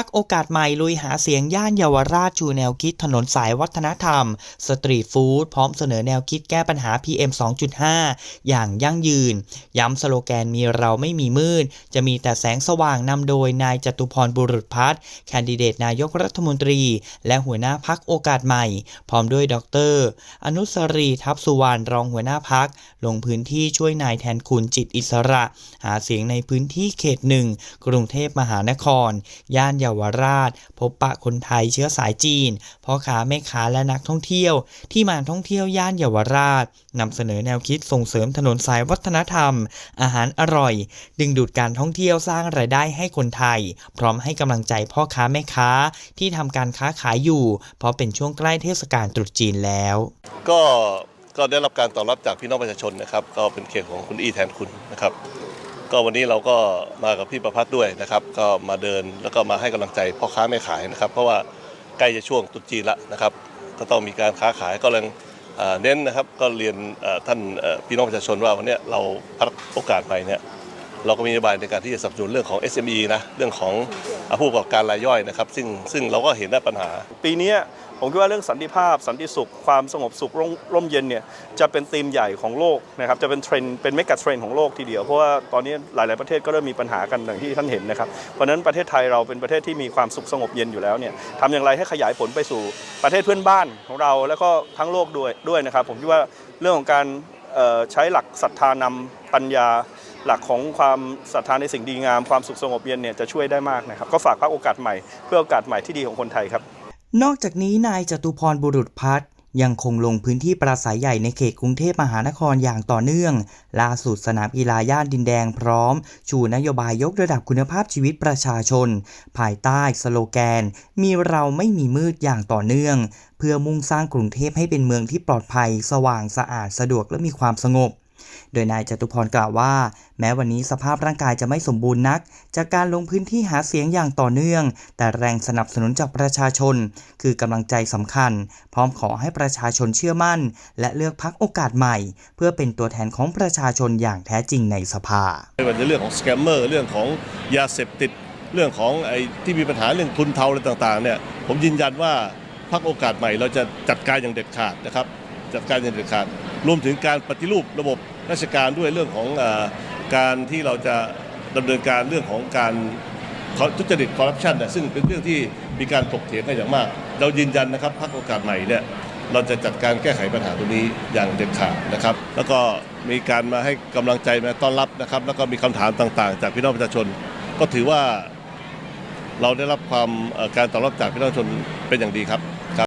พักโอกาสใหม่ลุยหาเสียงย่านเยาวราชชูแนวคิดถนนสายวัฒนธรรม สตรีทฟู้ดพร้อมเสนอแนวคิดแก้ปัญหา PM 2.5 อย่างยั่งยืน ย้ำสโลแกนมีเราไม่มีมืด จะมีแต่แสงสว่างนำโดยนายจตุพรบุรุษพัฒน์แคนดิเดตนายกรัฐมนตรี และหัวหน้าพักโอกาสใหม่ พร้อมด้วยดร อนุสรีทัพสุวรรณรองหัวหน้าพัก ลงพื้นที่ช่วยนายแทนคุณจิตอิสระ หาเสียงในพื้นที่เขตหนึ่งกรุงเทพมหานคร ย่านเยาาวราช พบปะคนไทยเชื้อสายจีนพ่อค้าแม่ค้าและนักท่องเที่ยว ที่มาท่องเที่ยวย่านเยาวราชนำเสนอแนวคิดส่งเสริมถนนสายวัฒนธรรม อาหารอร่อย ดึงดูดการท่องเที่ยวสร้างรายได้ให้คนไทย พร้อมให้กำลังใจพ่อค้าแม่ค้าที่ทำการค้าขายอยู่ เพราะเป็นช่วงใกล้เทศกาลตรุษจีนแล้ว ก็ก็ได้รับการตอบรับจากพี่น้องประชาชนนะครับ ก็เป็นเขตของคุณอี้แทนคุณนะครับ ก็วันนี้เราก็มากับพี่ประพัฒน์ด้วยนะครับ ก็มาเดินแล้วก็มาให้กำลังใจพ่อค้าแม่ขายนะครับ เพราะว่าใกล้จะช่วงตรุษจีนละนะครับ ก็ต้องมีการค้าขายก็เลยเน้นนะครับก็เรียนท่านพี่น้องประชาชนว่าวันนี้เราพักโอกาสไปเนี่ยเราก็มีนโยบายในการที่จะสนับสนุนเรื่องของ SME นะเรื่องของอะผู้ประกอบการรายย่อยนะครับ ซึ่งซึ่งเราก็เห็นได้ปัญหา ปีนี้ ผมคิดว่าเรื่องสันติภาพ สันติสุข ความสงบสุขร่มร่มเย็นเนี่ยจะเป็นธีมใหญ่ของโลกนะครับจะเป็นเทรนเป็นเมกะเทรนของโลกทีเดียวเพราะว่าตอนนี้หลาย ๆ ประเทศก็เริ่มมีปัญหากันอย่างที่ท่านเห็นนะครับเพราะนั้นประเทศไทยเราเป็นประเทศที่มีความสุขสงบเย็นอยู่แล้วเนี่ยทำอย่างไรให้ขยายผลไปสู่ประเทศเพื่อนบ้านของเราแล้วก็ทั้งโลกด้วยด้วยนะครับ ผมคิดว่าเรื่องของการใช้หลักศรัทธานำปัญญาหลักของความศรัทธาในสิ่งดีงามความสุขสงบเย็นเนี่ยจะช่วยได้มากนะครับ ก็ฝากพรรคโอกาสใหม่เพื่อโอกาสใหม่ที่ดีของคนไทยครับ นอกจากนี้นายจตุพรบุรุษพัฒน์ยังคงลงพื้นที่ปราศัยใหญ่ในเขตกรุงเทพมหานครอย่างต่อเนื่อง ล่าสุดสนามกีฬาย่านดินแดงพร้อม ชูนโยบายยกระดับคุณภาพชีวิตประชาชน ภายใต้สโลแกน มีเราไม่มีมืดอย่างต่อเนื่อง เพื่อมุ่งสร้างกรุงเทพให้เป็นเมืองที่ปลอดภัย สว่างสะอาดสะดวกและมีความสงบ โดยนายจตุพรกล่าวว่า แม้วันนี้สภาพร่างกายจะไม่สมบูรณ์นัก จากการลงพื้นที่หาเสียงอย่างต่อเนื่อง แต่แรงสนับสนุนจากประชาชน คือกำลังใจสำคัญ พร้อมขอให้ประชาชนเชื่อมั่น และเลือกพักโอกาสใหม่ เพื่อเป็นตัวแทนของประชาชนอย่างแท้จริงในสภาไม่ว่าจะเรื่องของสแกมเมอร์เรื่องของยาเสพติดเรื่องของไอ้ที่มีปัญหาเรื่องทุนเทาอะไรต่างๆเนี่ยผมยืนยันว่าพักโอกาสใหม่เราจะจัดการอย่างเด็ดขาดนะครับจัดการอย่างเด็ดขาด รวมถึงการปฏิรูประบบราชการด้วยเรื่องของอการที่เราจะดำเนินการเรื่องของการทุจริตคอร์รัปชันเนี่ยซึ่งเป็นเรื่องที่มีการถกเถียงกันอย่างมาก เรายืนยันนะครับพักโอกาสใหม่เนี่ยเราจะจัดการแก้ไขปัญหาตรงนี้อย่างเด็ดขาดนะครับ แล้วก็มีการมาให้กำลังใจมาต้อนรับนะครับ แล้วก็มีคำถามต่างๆ จากพี่น้องประชาชน ก็ถือว่าเราได้รับความการตอบรับจากพี่น้องประชาชนเป็นอย่างดีครับ